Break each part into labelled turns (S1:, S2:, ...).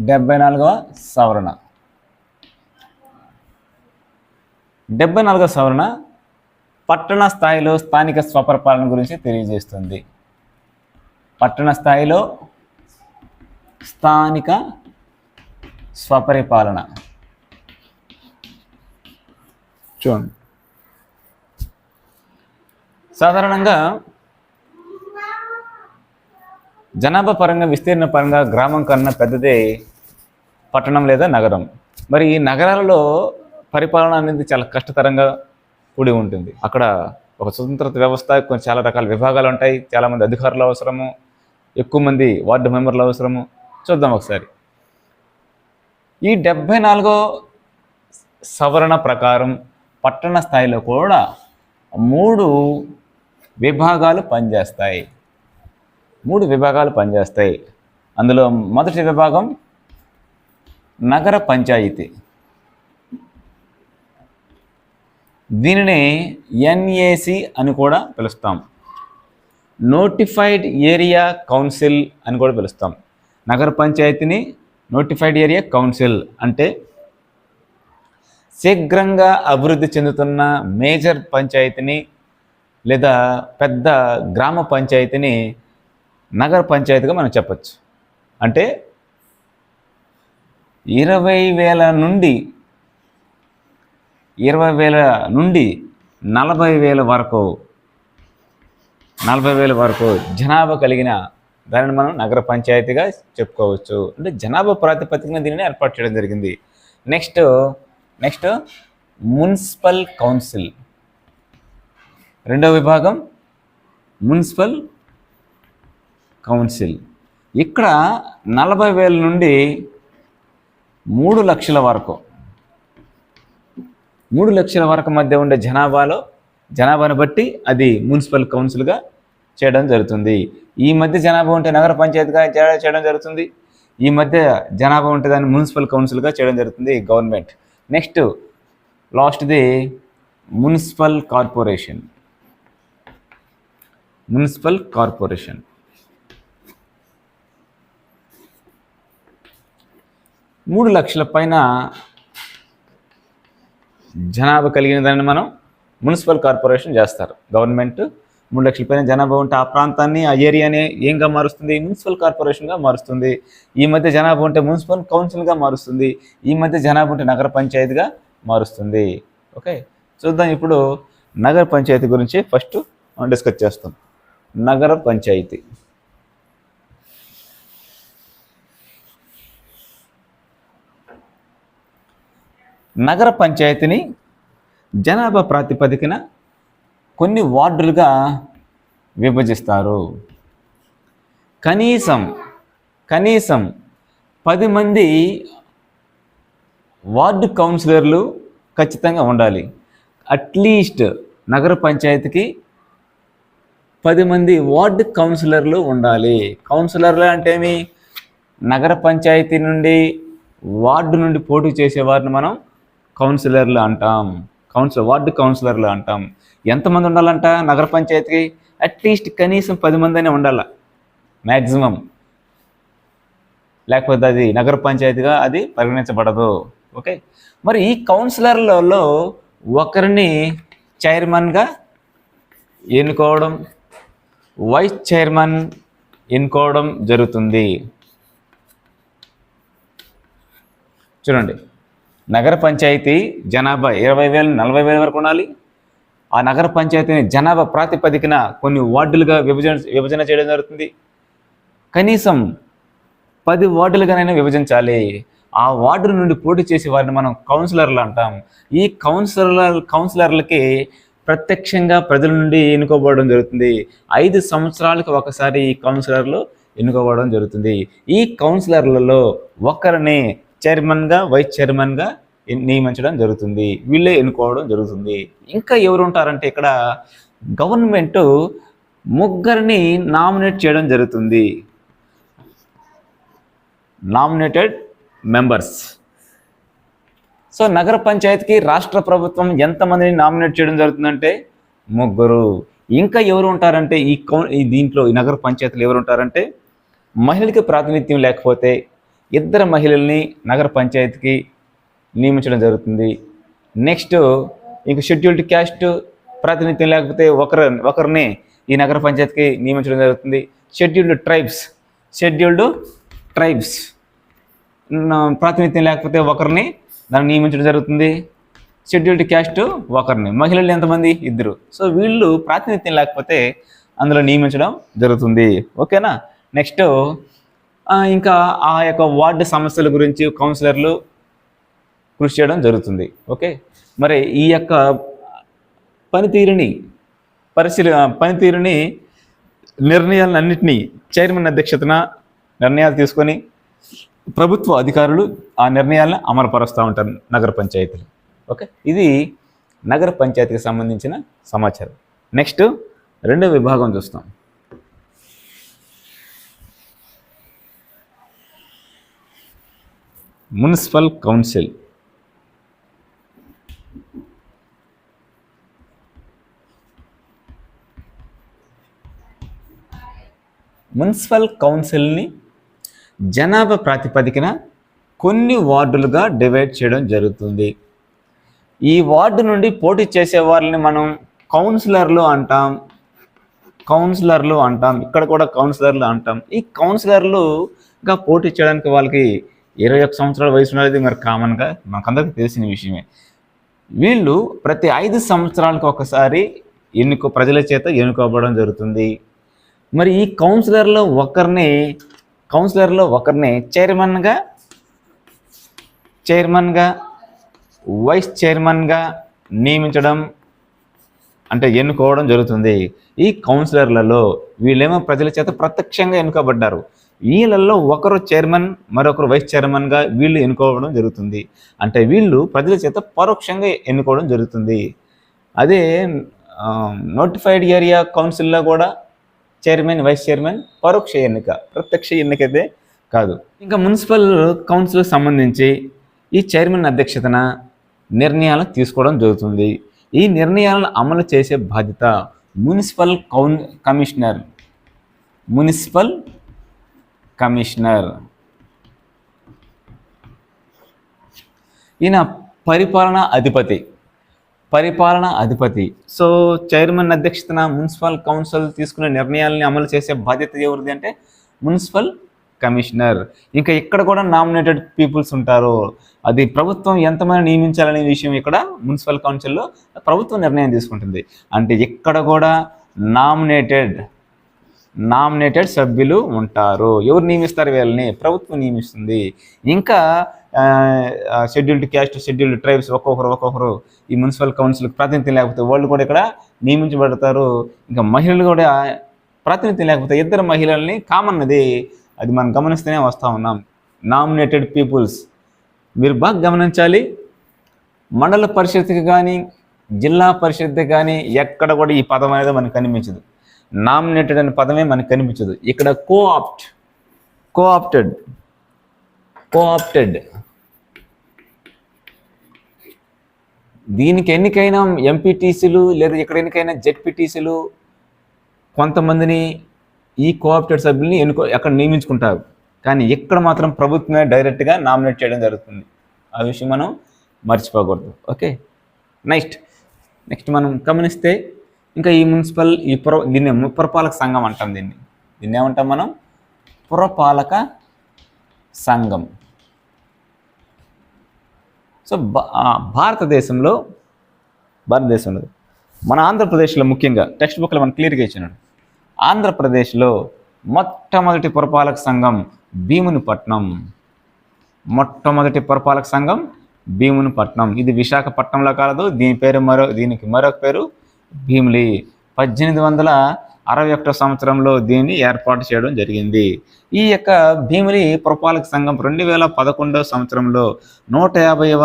S1: డెబ్బై నాలుగవ సవరణ. డెబ్బై నాలుగవ సవరణ పట్టణ స్థాయిలో స్థానిక స్వపరిపాలన గురించి తెలియజేస్తుంది. పట్టణ స్థాయిలో స్థానిక స్వపరిపాలన. చూడండి. సాధారణంగా జనాభా పరంగా విస్తీర్ణ పరంగా గ్రామం కన్నా పెద్దదే పట్టణం లేదా నగరం. మరి ఈ నగరాలలో పరిపాలన అనేది చాలా కష్టతరంగా కూడి ఉంటుంది. అక్కడ ఒక స్వతంత్ర వ్యవస్థ కొన్ని చాలా రకాల విభాగాలు ఉంటాయి. చాలామంది అధికారులు అవసరము ఎక్కువ మంది వార్డు మెంబర్లు అవసరము. చూద్దాం ఒకసారి. ఈ డెబ్భై నాలుగో సవరణ ప్రకారం పట్టణ స్థాయిలో కూడా మూడు విభాగాలు పనిచేస్తాయి. మూడు విభాగాలు పనిచేస్తాయి. అందులో మొదటి విభాగం నగర పంచాయతీ. దీనిని ఎన్ఏసి అని కూడా పిలుస్తాం. నోటిఫైడ్ ఏరియా కౌన్సిల్ అని కూడా పిలుస్తాం. నగర పంచాయతీని నోటిఫైడ్ ఏరియా కౌన్సిల్ అంటే శీఘ్రంగా అభివృద్ధి చెందుతున్న మేజర్ పంచాయతీని లేదా పెద్ద గ్రామ పంచాయతీని నగర పంచాయతీగా మనం చెప్పచ్చు. అంటే ఇరవై వేల నుండి ఇరవై వేల నుండి నలభై వేల వరకు నలభై వేల వరకు జనాభా కలిగిన దానిని మనం నగర పంచాయతీగా చెప్పుకోవచ్చు. అంటే జనాభా ప్రాతిపదికన దీనిని ఏర్పాటు చేయడం జరిగింది. Next next municipal council. రెండవ విభాగం మున్సిపల్ కౌన్సిల్. ఇక్కడ నలభై వేల నుండి మూడు లక్షల వరకు. మూడు లక్షల వరకు మధ్య ఉండే జనాభాలో జనాభాను బట్టి అది మున్సిపల్ కౌన్సిల్గా చేయడం జరుగుతుంది. ఈ మధ్య జనాభా ఉంటే నగర పంచాయతీగా చే- చేయడం జరుగుతుంది. ఈ మధ్య జనాభా ఉంటే దాన్ని మున్సిపల్ కౌన్సిల్గా చేయడం జరుగుతుంది గవర్నమెంట్. నెక్స్ట్ లాస్ట్ది మున్సిపల్ కార్పొరేషన్. Municipal corporation. మూడు లక్షల పైన జనాభా కలిగిన దాన్ని మనం మున్సిపల్ కార్పొరేషన్ చేస్తారు. గవర్నమెంట్ మూడు లక్షల పైన జనాభా ఉంటే ఆ ప్రాంతాన్ని ఆ ఏరియాని ఏంగా మారుస్తుంది? మున్సిపల్ కార్పొరేషన్గా మారుస్తుంది. ఈ మధ్య జనాభా ఉంటే మున్సిపల్ కౌన్సిల్గా మారుస్తుంది. ఈ మధ్య జనాభా ఉంటే నగర పంచాయతీగా మారుస్తుంది. ఓకే? చూద్దాం ఇప్పుడు నగర పంచాయతీ గురించి ఫస్ట్ డిస్కస్ చేస్తాం. నగర పంచాయతీ. నగర పంచాయతీని జనాభా ప్రాతిపదికన కొన్ని వార్డులుగా విభజిస్తారు. కనీసం కనీసం పది మంది వార్డు కౌన్సిలర్లు ఖచ్చితంగా ఉండాలి. అట్లీస్ట్ నగర పంచాయతీకి పది మంది వార్డు కౌన్సిలర్లు ఉండాలి. కౌన్సిలర్లు అంటే ఏమి? నగర పంచాయతీ నుండి వార్డు నుండి పోటీ చేసేవారిని మనం కౌన్సిలర్లు అంటాం కౌన్సిలర్ వార్డు కౌన్సిలర్లు అంటాం. ఎంతమంది ఉండాలంట నగర పంచాయతీకి? అట్లీస్ట్ కనీసం పది మంది అనే ఉండాల. మ్యాక్సిమం లేకపోతే అది నగర పంచాయతీగా అది పరిగణించబడదు. ఓకే మరి ఈ కౌన్సిలర్లలో ఒకరిని చైర్మన్గా ఎన్నుకోవడం వైస్ చైర్మన్ ఎన్నుకోవడం జరుగుతుంది. చూడండి. నగర పంచాయతీ జనాభా ఇరవై వేల నలభై వేల వరకు ఉండాలి. ఆ నగర పంచాయతీని జనాభా ప్రాతిపదికన కొన్ని వార్డులుగా విభజన విభజన చేయడం జరుగుతుంది. కనీసం పది వార్డులుగానైనా విభజించాలి. ఆ వార్డు నుండి పోటీ చేసే వారిని మనం కౌన్సిలర్లు అంటాం. ఈ కౌన్సిలర్ కౌన్సిలర్లకి ప్రత్యక్షంగా ప్రజల నుండి ఎన్నుకోబడడం జరుగుతుంది. ఐదు సంవత్సరాలకు ఒకసారి ఈ కౌన్సిలర్లు ఎన్నుకోవడం జరుగుతుంది. ఈ కౌన్సిలర్లలో ఒకరిని చైర్మన్గా వైస్ చైర్మన్గా నియమించడం జరుగుతుంది. వీళ్ళే ఎన్నుకోవడం జరుగుతుంది. ఇంకా ఎవరు ఉంటారంటే ఇక్కడ గవర్నమెంట్ ముగ్గురిని నామినేట్ చేయడం జరుగుతుంది. Nominated members. సో నగర పంచాయతీకి రాష్ట్ర ప్రభుత్వం ఎంతమందిని నామినేట్ చేయడం జరుగుతుందంటే ముగ్గురు. ఇంకా ఎవరు ఉంటారంటే ఈ కౌ ఈ దీంట్లో ఈ నగర పంచాయతీలు ఎవరు ఉంటారంటే మహిళకి ప్రాతినిధ్యం లేకపోతే ఇద్దరు మహిళల్ని నగర పంచాయతీకి నియమించడం జరుగుతుంది. నెక్స్ట్ ఇంక షెడ్యూల్డ్ క్యాస్ట్ ప్రాతినిధ్యం లేకపోతే ఒకరు ఒకరిని ఈ నగర పంచాయతీకి నియమించడం జరుగుతుంది. Scheduled tribes scheduled tribes. ప్రాతినిధ్యం లేకపోతే ఒకరిని దాన్ని నియమించడం జరుగుతుంది. షెడ్యూల్డ్ క్యాస్ట్ ఒకరిని మహిళలు ఎంతమంది? ఇద్దరు. సో వీళ్ళు ప్రాతినిధ్యం లేకపోతే అందులో నియమించడం జరుగుతుంది. ఓకేనా? నెక్స్ట్ ఇంకా ఆ యొక్క వార్డు సమస్యల గురించి కౌన్సిలర్లు కృషి చేయడం జరుగుతుంది. ఓకే? మరి ఈ యొక్క పనితీరుని పరిశీలి పనితీరుని నిర్ణయాలన్నింటినీ చైర్మన్ అధ్యక్షతన నిర్ణయాలు తీసుకొని ప్రభుత్వ అధికారులు ఆ నిర్ణయాలను అమలుపరుస్తూ ఉంటారు నగర పంచాయతీలు. ఓకే? ఇది నగర పంచాయతీకి సంబంధించిన సమాచారం. నెక్స్ట్ రెండో విభాగం చూస్తాం. Municipal council. మున్సిపల్ కౌన్సిల్ని జనాభా ప్రాతిపదికన కొన్ని వార్డులుగా డివైడ్ చేయడం జరుగుతుంది. ఈ వార్డు నుండి పోటీ చేసే వాళ్ళని మనం కౌన్సిలర్లు అంటాం. కౌన్సిలర్లు అంటాం. ఇక్కడ కూడా కౌన్సిలర్లు అంటాం. ఈ కౌన్సిలర్లుగా పోటీ చేయడానికి వాళ్ళకి ఇరవై ఒక్క సంవత్సరాల వయసు ఉన్నది మరి కామన్గా మనకందరికీ తెలిసిన విషయమే. వీళ్ళు ప్రతి ఐదు సంవత్సరాలకు ఒకసారి ఎన్నుకో ప్రజల చేత ఎన్నుకోవడం జరుగుతుంది. మరి ఈ కౌన్సిలర్లో ఒకరిని కౌన్సిలర్లో ఒకరిని చైర్మన్గా చైర్మన్గా వైస్ చైర్మన్గా నియమించడం అంటే ఎన్నుకోవడం జరుగుతుంది. ఈ కౌన్సిలర్లలో వీళ్ళేమో ప్రజల చేత ప్రత్యక్షంగా ఎన్నుకోబడ్డారు. వీళ్ళల్లో ఒకరు చైర్మన్ మరొకరు వైస్ చైర్మన్గా వీళ్ళు ఎన్నుకోవడం జరుగుతుంది. అంటే వీళ్ళు ప్రజల చేత పరోక్షంగా ఎన్నుకోవడం జరుగుతుంది. అదే నోటిఫైడ్ ఏరియా కౌన్సిల్లో కూడా చైర్మన్ వైస్ చైర్మన్ పరోక్ష ఎన్నిక ప్రత్యక్ష ఎన్నికైతే కాదు. ఇంకా మున్సిపల్ కౌన్సిల్కి సంబంధించి ఈ చైర్మన్ అధ్యక్షతన నిర్ణయాలు తీసుకోవడం జరుగుతుంది. ఈ నిర్ణయాలను అమలు చేసే బాధ్యత మున్సిపల్ కౌన్ కమిషనర్ మున్సిపల్ కమిషనర్. ఈయన పరిపాలనా అధిపతి. పరిపాలనా అధిపతి. సో చైర్మన్ అధ్యక్షతన మున్సిపల్ కౌన్సిల్ తీసుకునే నిర్ణయాలని అమలు చేసే బాధ్యత ఎవరిది అంటే మున్సిపల్ కమిషనర్. ఇంకా ఇక్కడ కూడా నామినేటెడ్ పీపుల్స్ ఉంటారు. అది ప్రభుత్వం ఎంతమంది నియమించాలనే విషయం ఇక్కడ మున్సిపల్ కౌన్సిల్లో ప్రభుత్వం నిర్ణయం తీసుకుంటుంది. అంటే ఇక్కడ కూడా నామినేటెడ్ నామినేటెడ్ సభ్యులు ఉంటారు. ఎవరు నియమిస్తారు వీళ్ళని? ప్రభుత్వం నియమిస్తుంది. ఇంకా షెడ్యూల్డ్ క్యాస్ట్ షెడ్యూల్డ్ ట్రైబ్స్ ఒక్కొక్కరు ఒక్కొక్కరు ఈ మున్సిపల్ కౌన్సిల్ ప్రాతినిధ్యం లేకపోతే వాళ్ళు కూడా ఇక్కడ నియమించబడతారు. ఇంకా మహిళలు కూడా ప్రాతినిధ్యం లేకపోతే ఇద్దరు మహిళల్ని కామన్ అది అది మనం గమనిస్తూనే వస్తూ ఉన్నాం. నామినేటెడ్ పీపుల్స్ మీరు బాగా గమనించాలి. మండల పరిషత్కి కానీ జిల్లా పరిషత్కి కానీ ఎక్కడ కూడా ఈ పదం అనేది మనకు కనిపించదు. నామినేటెడ్ అనే పదమే మనకు కనిపించదు. ఇక్కడ కోఆప్ట్ కోఆప్టెడ్ కోఆప్టెడ్ దీనికి ఎన్నికైనా ఎంపీటీసీలు లేదా ఇక్కడ ఎన్నికైనా జెడ్పీటీసీలు కొంతమందిని ఈ కోఆప్టెడ్ సభ్యుల్ని ఎన్నుకో ఎక్కడ నియమించుకుంటారు. కానీ ఇక్కడ మాత్రం ప్రభుత్వమే డైరెక్ట్గా నామినేట్ చేయడం జరుగుతుంది. ఆ విషయం మనం మర్చిపోకూడదు. ఓకే? నెక్స్ట్. నెక్స్ట్ మనం గమనిస్తే ఇంకా ఈ మున్సిపల్ ఈ పుర దీన్ని పురపాలక సంఘం అంటాం దీన్ని. దీన్ని ఏమంటాం మనం? పురపాలక సంఘం. సో భారతదేశంలో భారతదేశంలో మన ఆంధ్రప్రదేశ్లో ముఖ్యంగా టెక్స్ట్ బుక్లో మనం క్లియర్గా ఇచ్చినాడు ఆంధ్రప్రదేశ్లో మొట్టమొదటి పురపాలక సంఘం భీమునిపట్నం. మొట్టమొదటి పురపాలక సంఘం భీమునిపట్నం. ఇది విశాఖపట్నంలో కాదు దీని పేరు మరో దీనికి మరొక పేరు భీమిలి పద్దెనిమిది వందల అరవై ఒకటో సంవత్సరంలో దీన్ని ఏర్పాటు చేయడం జరిగింది. ఈ యొక్క భీమిలి పురపాలక సంఘం రెండు వేల పదకొండవ సంవత్సరంలో నూట యాభైవ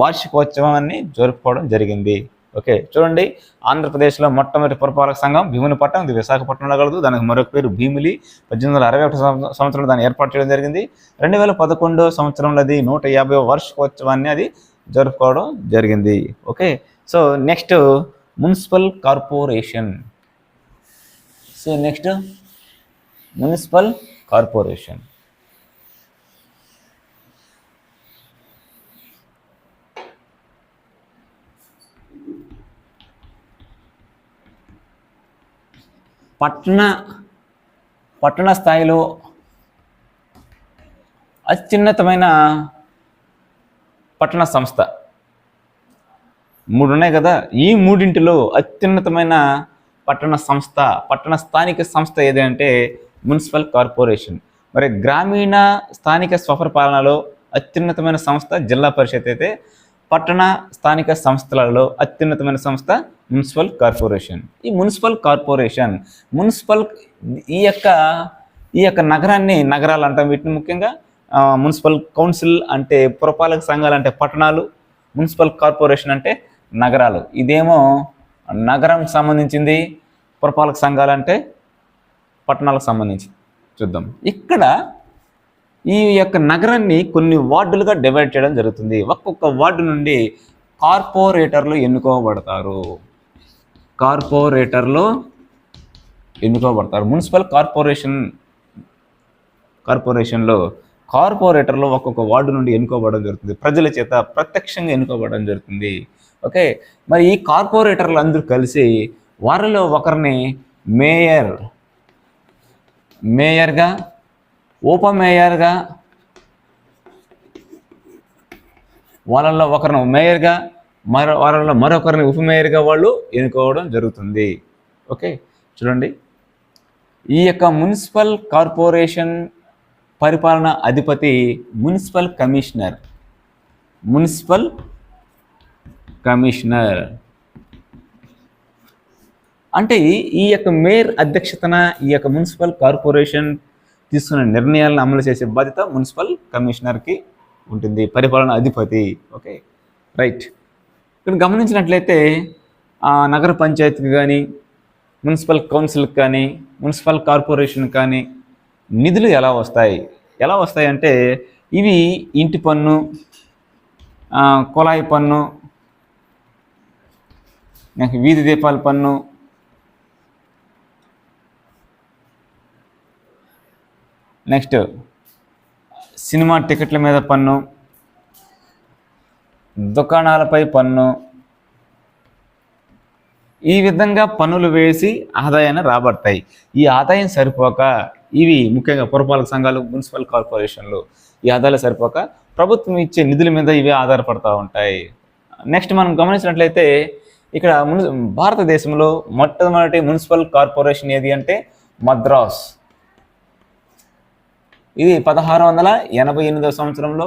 S1: వార్షికోత్సవాన్ని జరుపుకోవడం జరిగింది. ఓకే చూడండి. ఆంధ్రప్రదేశ్లో మొట్టమొదటి పురపాలక సంఘం భీమునిపట్నం ఇది విశాఖపట్నంలో కలదు. దానికి మరొక పేరు భీమిలి. పద్దెనిమిది వందల అరవై ఒకటి సంవత్సరంలో దాన్ని ఏర్పాటు చేయడం జరిగింది. రెండు వేల పదకొండో సంవత్సరంలో అది నూట యాభై వార్షికోత్సవాన్ని అది జరుపుకోవడం జరిగింది. Okay so next municipal corporation. So next municipal corporation. పట్టణ పట్టణ స్థాయిలో అత్యున్నతమైన పట్టణ సంస్థ. మూడు ఉన్నాయి కదా? ఈ మూడింటిలో అత్యున్నతమైన పట్టణ సంస్థ పట్టణ స్థానిక సంస్థ ఏది అంటే మున్సిపల్ కార్పొరేషన్. మరి గ్రామీణ స్థానిక స్వపరిపాలనలో అత్యున్నతమైన సంస్థ జిల్లా పరిషత్ అయితే పట్టణ స్థానిక సంస్థలలో అత్యున్నతమైన సంస్థ మున్సిపల్ కార్పొరేషన్. ఈ మున్సిపల్ కార్పొరేషన్ మున్సిపల్ ఈ యొక్క ఈ యొక్క నగరాన్ని నగరాలు అంటాం వీటిని ముఖ్యంగా మున్సిపల్ కౌన్సిల్ అంటే పురపాలక సంఘాలు అంటే పట్టణాలు మున్సిపల్ కార్పొరేషన్ అంటే నగరాలు. ఇదేమో నగరం సంబంధించింది పురపాలక సంఘాలు అంటే పట్టణాలకు సంబంధించి చూద్దాం. ఇక్కడ ఈ యొక్క నగరాన్ని కొన్ని వార్డులుగా డివైడ్ చేయడం జరుగుతుంది. ఒక్కొక్క వార్డు నుండి కార్పొరేటర్లు ఎన్నుకోబడతారు. కార్పొరేటర్లు ఎన్నుకోబడతారు. మున్సిపల్ కార్పొరేషన్ కార్పొరేషన్లో కార్పొరేటర్లు ఒక్కొక్క వార్డు నుండి ఎన్నుకోబడడం జరుగుతుంది. ప్రజల చేత ప్రత్యక్షంగా ఎన్నుకోబడడం జరుగుతుంది. ఓకే? మరి ఈ కార్పొరేటర్లు అందరూ కలిసి వారిలో ఒకరిని మేయర్ మేయర్గా ఉప మేయర్గా వాళ్ళల్లో ఒకరిని మేయర్గా మరో వాళ్ళలో మరొకరిని ఉప మేయర్గా వాళ్ళు ఎన్నుకోవడం జరుగుతుంది. ఓకే? చూడండి. ఈ యొక్క మున్సిపల్ కార్పొరేషన్ పరిపాలన అధిపతి మున్సిపల్ కమిషనర్ మున్సిపల్ కమిషనర్. అంటే ఈ యొక్క మేయర్ అధ్యక్షతన ఈ యొక్క మున్సిపల్ కార్పొరేషన్ తీసుకున్న నిర్ణయాలను అమలు చేసే బాధ్యత మున్సిపల్ కమిషనర్కి ఉంటుంది పరిపాలన అధిపతి. Okay right. ఇక్కడ గమనించినట్లయితే నగర పంచాయతీకి కానీ మున్సిపల్ కౌన్సిల్కి కానీ మున్సిపల్ కార్పొరేషన్ కానీ నిధులు ఎలా వస్తాయి? ఎలా వస్తాయి అంటే ఇవి ఇంటి పన్ను కుళాయి పన్ను నాకు వీధి దీపాల పన్ను. నెక్స్ట్ సినిమా టికెట్ల మీద పన్ను. దుకాణాలపై పన్ను. ఈ విధంగా పన్నులు వేసి ఆదాయాన్ని రాబడతాయి. ఈ ఆదాయం సరిపోక ఇవి ముఖ్యంగా పురపాలక సంఘాలు మున్సిపల్ కార్పొరేషన్లు ఈ ఆదాయాలు సరిపోక ప్రభుత్వం ఇచ్చే నిధుల మీద ఇవే ఆధారపడతా ఉంటాయి. నెక్స్ట్ మనం గమనించినట్లయితే ఇక్కడ మున్ భారతదేశంలో మొట్టమొదటి మున్సిపల్ కార్పొరేషన్ ఏది అంటే మద్రాస్. ఇది పదహారు వందల ఎనభై ఎనిమిదవ సంవత్సరంలో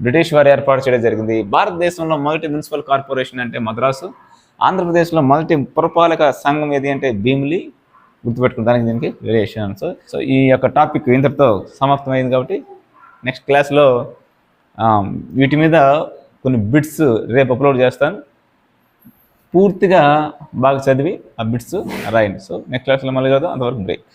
S1: బ్రిటిష్ వారు ఏర్పాటు చేయడం జరిగింది. భారతదేశంలో మొదటి మున్సిపల్ కార్పొరేషన్ అంటే మద్రాసు. ఆంధ్రప్రదేశ్లో మొదటి పురపాలక సంఘం ఏది అంటే భీమిలి. గుర్తుపెట్టుకుని దానికి దీనికి రిలేషన్ సో సో ఈ యొక్క టాపిక్ ఇంతటితో సమాప్తమైంది కాబట్టి నెక్స్ట్ క్లాస్లో um, వీటి మీద కొన్ని బిట్స్ రేపు అప్లోడ్ చేస్తాను. పూర్తిగా బాగా చదివి ఆ బిట్స్ రాయండి. సో నెక్స్ట్ క్లాస్లో మళ్ళీ కదా అంతవరకు బ్రేక్